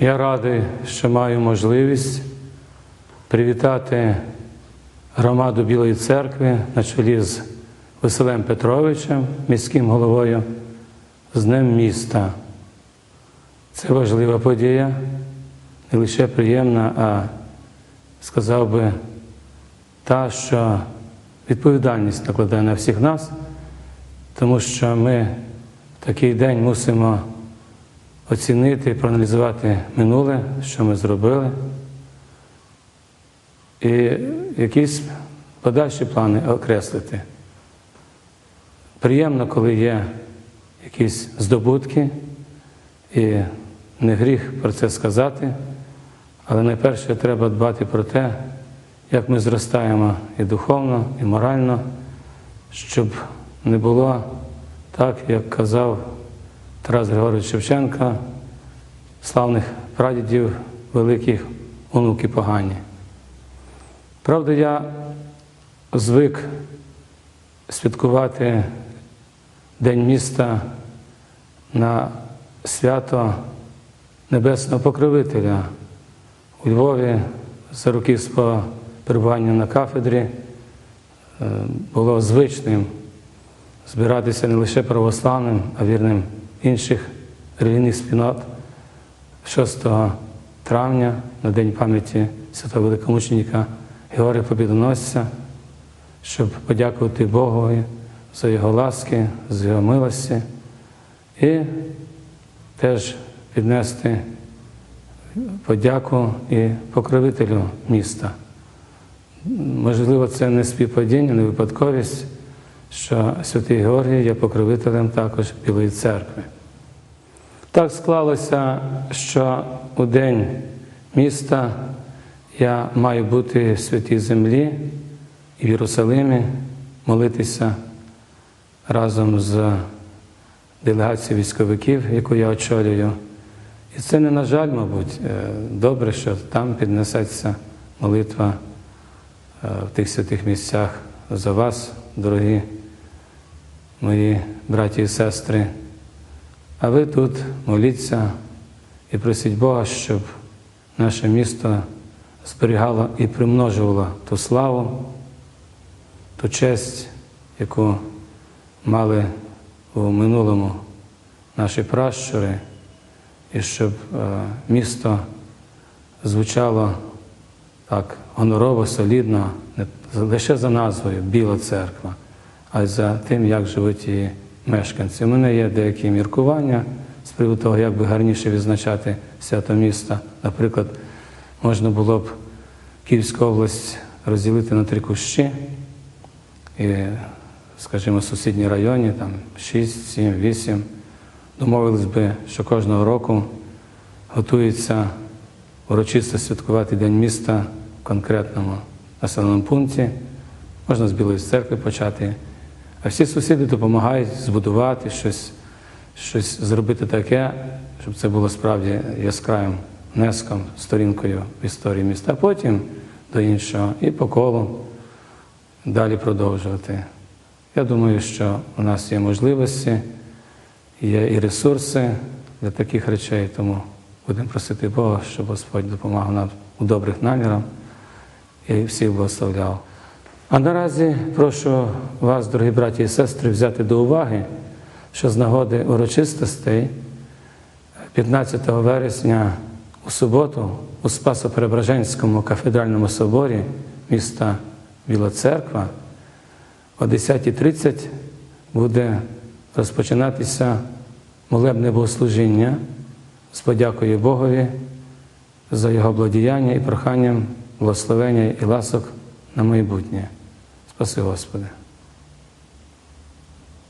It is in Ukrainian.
Я радий, що маю можливість привітати громаду Білої церкви на чолі з Василем Петровичем, міським головою, з Днем міста. Це важлива подія, не лише приємна, а сказав би та, що відповідальність накладає на всіх нас, тому що ми в такий день мусимо оцінити і проаналізувати минуле, що ми зробили, і якісь подальші плани окреслити. Приємно, коли є якісь здобутки, і не гріх про це сказати, але найперше треба дбати про те, як ми зростаємо і духовно, і морально, щоб не було так, як казав Тарас Григорович Шевченка, славних прадідів, великих онуки погані. Правда, я звик святкувати День міста на свято Небесного Покровителя у Львові за роки свого перебування на кафедрі е, було звичним збиратися не лише православним, а вірним інших релігійних спільнот 6 травня на День пам'яті святого великомученика Георгія Побідоносця, щоб подякувати Богові за його ласки, за його милості і теж піднести подяку і покровителю міста. Можливо, це не співпадіння, не випадковість, що Святий Георгій є покровителем також Білої церкви. Так склалося, що у день міста я маю бути в святій землі і в Єрусалимі, молитися разом з делегацією військовиків, яку я очолюю. І це не на жаль, мабуть, е, добре, що там піднесеться молитва е, в тих святих місцях за вас, дорогі мої браті і сестри. А ви тут моліться і просіть Бога, щоб наше місто зберігало і примножувало ту славу, ту честь, яку мали у минулому наші пращури, і щоб е, місто звучало так гонорово, солідно, не лише за назвою Біла церква, а й за тим, як живуть її мешканці. У мене є деякі міркування з приводу того, як би гарніше відзначати свято міста. Наприклад, можна було б Київську область розділити на три кущі, і, скажімо, сусідні районі, там 6, 7, 8, домовились би, що кожного року готується урочисто святкувати День міста в конкретному населеному пункті. Можна з Білої церкви почати. А всі сусіди допомагають збудувати щось, щось зробити таке, щоб це було справді яскравим внеском, сторінкою в історії міста, а потім до іншого і по колу далі продовжувати. Я думаю, що у нас є можливості, є і ресурси для таких речей, тому будемо просити Бога, щоб Господь допомагав нам у добрих намірах і всіх благословляв. А наразі прошу вас, дорогі браті і сестри, взяти до уваги, що з нагоди урочистостей 15 вересня у суботу у Спасо-Преображенському кафедральному соборі міста Біла Церква о 10.30 буде розпочинатися молебне богослужіння з подякою Богові за його благодіяння і проханням благословення і ласок на майбутнє. Спаси Господи.